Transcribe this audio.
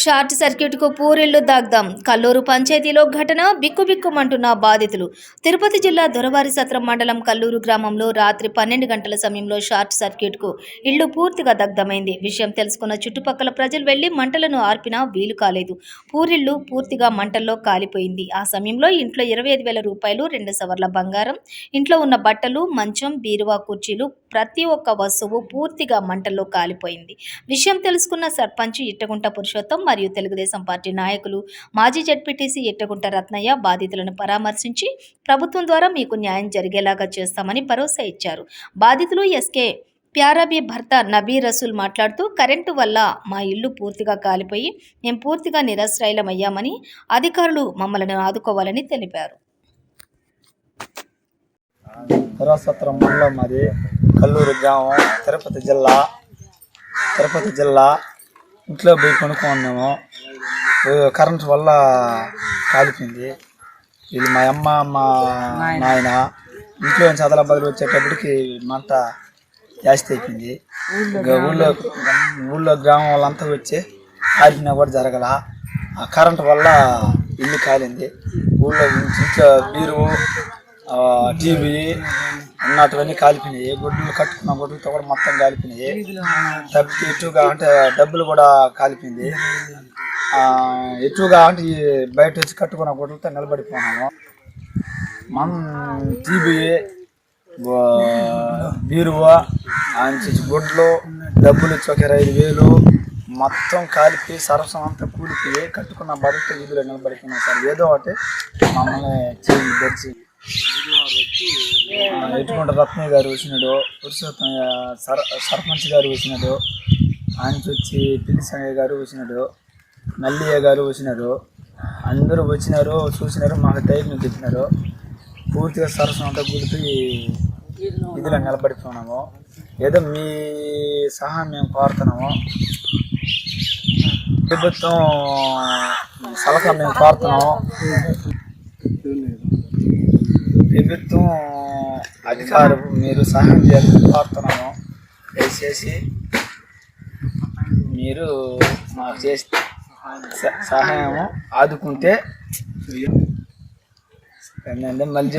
Short సర్క్యూట్కు పూరిళ్ళు దాగ్దాం. కల్లూరు పంచాయతీలో ఘటన బిక్కుబిక్కుమంటున్న బాధితులు. తిరుపతి జిల్లా దొరవారి సత్రం మండలం కల్లూరు గ్రామంలో రాత్రి పన్నెండు గంటల సమయంలో షార్ట్ సర్క్యూట్కు ఇళ్ళు పూర్తిగా దగ్ధమైంది. విషయం తెలుసుకున్న చుట్టుపక్కల ప్రజలు వెళ్ళి మంటలను ఆర్పినా వీలు కాలేదు. పూరిళ్ళు పూర్తిగా మంటల్లో కాలిపోయింది. ఆ సమయంలో ఇంట్లో ఇరవై ఐదు వేల రూపాయలు రెండు సవర్ల బంగారం ఇంట్లో ఉన్న బట్టలు మంచం బీరువా కుర్చీలు ప్రతి ఒక్క వస్తువు పూర్తిగా మంటల్లో కాలిపోయింది. విషయం తెలుసుకున్న సర్పంచ్ ఇట్టగుంట పురుషోత్తం మరియు తెలుగుదేశం పార్టీ నాయకులు మాజీ జడ్పీటీసీ ఎట్టగుంట రత్నయ్య బాధితులను పరామర్శించి ప్రభుత్వం ద్వారా మీకు న్యాయం జరిగేలాగా చేస్తామని భరోసా ఇచ్చారు. బాధితులు ఎస్కే ప్యారాబీ భర్త నబీ రసూల్ మాట్లాడుతూ కరెంటు వల్ల మా ఇల్లు పూర్తిగా కాలిపోయి మేము పూర్తిగా నిరాశ్రయలమయ్యామని అధికారులు మమ్మల్ని ఆదుకోవాలని తెలిపారు. పురాసత్రం మండలం మాది కల్లూరు గ్రామం తిరుపతి జిల్లా తిరుపతి జిల్లా ఇంట్లో పోయి కొనుక్కున్నాము కరెంట్ వల్ల కాలిపోయింది. ఇది మా అమ్మ మా నాయన. ఇంట్లో నుంచి అదల బదులు వచ్చేటప్పటికి మంట జాస్తి అయిపోయింది. ఊళ్ళో ఊళ్ళో గ్రామం వాళ్ళంతా వచ్చి కాలిపినా కూడా జరగల. ఆ కరెంట్ వల్ల ఇల్లు కాలింది. ఊళ్ళో ఇంట్లో బీరువు ఆ, టీవీ ఉన్నటువన్నీ కాలిపోయినాయి. గుడ్లు కట్టుకున్న గుడ్లతో కూడా మొత్తం కాలిపోయినాయి. డబ్బు ఎక్కువగా అంటే డబ్బులు కూడా కాలిపోయింది. ఎక్కువగా అంటే బయట వచ్చి కట్టుకున్న గుడ్లతో నిలబడిపోయినాము. మన టీబీ బీరువా ఆయన గుడ్లు డబ్బులు ఇచ్చి ఒక ఇరవై వేలు మొత్తం కాలిపోయి సరసం అంతా కూలిపోయి కట్టుకున్న బయట వీధిలో నిలబడిపోయినాం సార్. ఏదో ఒకటి మమ్మల్ని చేయి తెచ్చి ఎటుకుంట రత్నయ్య గారు వచ్చినాడు పురుషోత్తం సర్ సర్పంచ్ గారు వచ్చినాడు ఆయన వచ్చి పిల్లి సంగయ్య గారు వచ్చినాడు నల్లియ్య గారు వచ్చినారు అందరూ వచ్చినారు చూసినారు మాకు ధైర్యం చెప్పినారు. పూర్తిగా సరస్వం అంతా కూలిపోయి ఇదిలో నిలబడిపోయినాము. ఏదో మీ సహాయం మేము కోరుతున్నాము. ప్రభుత్వం సలహా మేము కోరుతున్నాము. ప్రభుత్వం అధికారం మీరు సహాయం చేయాలని కోరుతున్నాము దయచేసి మీరు మాకు చేసి సహాయము ఆదుకుంటే ఏంటంటే మళ్ళీ